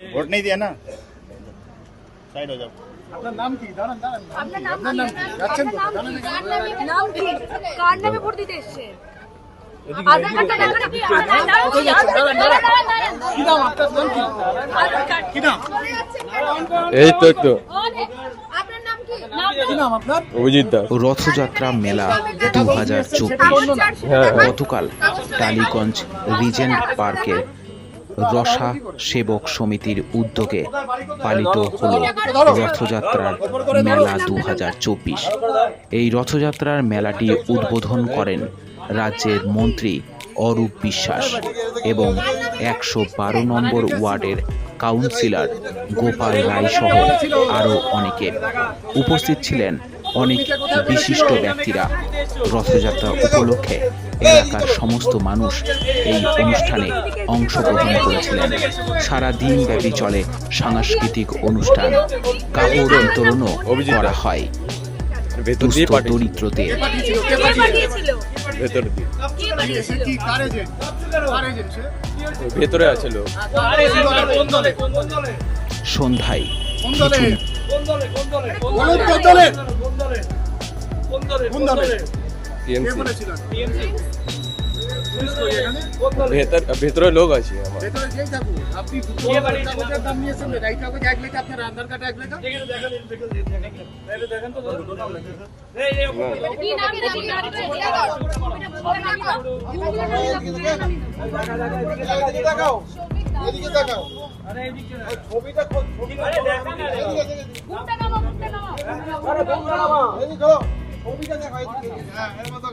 Vote नहीं दिया ना साइड हो जाओ আপনার নাম কি দাঁড়ান দাঁড়ান আপনার নাম আপনার নাম কি যাচ্ছেন তো দাঁড়ান এখানে। নাম কি কার নামে ভোট দিতে এসছে আধার কার্ডটা দেখান কি কোথায় যাচ্ছেন দাঁড়ান দাঁড়ান কি নাম আপনার নাম কি আধার কার্ড কি নাম এই তো একটু আপনার নাম কি কি নাম আপনার অভিজিৎ দাস রথযাত্রা মেলা দু হাজার চব্বিশ গতকাল টালিগঞ্জ রিজেন্ট পার্কে রসা সেবক সমিতির উদ্যোগে পালিত হল রথযাত্রার মেলা দু হাজার চব্বিশ। এই রথযাত্রার মেলাটি উদ্বোধন করেন রাজ্যের মন্ত্রী অরূপ বিশ্বাস এবং একশো বারো নম্বর ওয়ার্ডের কাউন্সিলর গোপাল রায় সহ আরও অনেকে উপস্থিত ছিলেন। অনেক বিশিষ্ট ব্যক্তিরা রথযাত্রা উপলক্ষে এলাকার সমস্ত মানুষ এই অনুষ্ঠানে অংশগ্রহণ করেছিলেন। সারা দিন ব্যাপী চলে সাংস্কৃতিক অনুষ্ঠান। কাপড় বিতরণও করা হয়। দরিদ্রদের ভেতর দিয়ে। ভেতরে আছে লোক। সন্ধ্যায় কোন দলে ভেতর ভেতরে লোক আছে আমার ভেতরে যেই থাকুন আপনি দুটো কাগজের দাম নিয়েছেন এই কাগজ এক লেখা আপনার আধার কার্ড এক লেখা কি নাম কি নাম এদিকে তাকাও ছবিটা হ্যাঁ মতো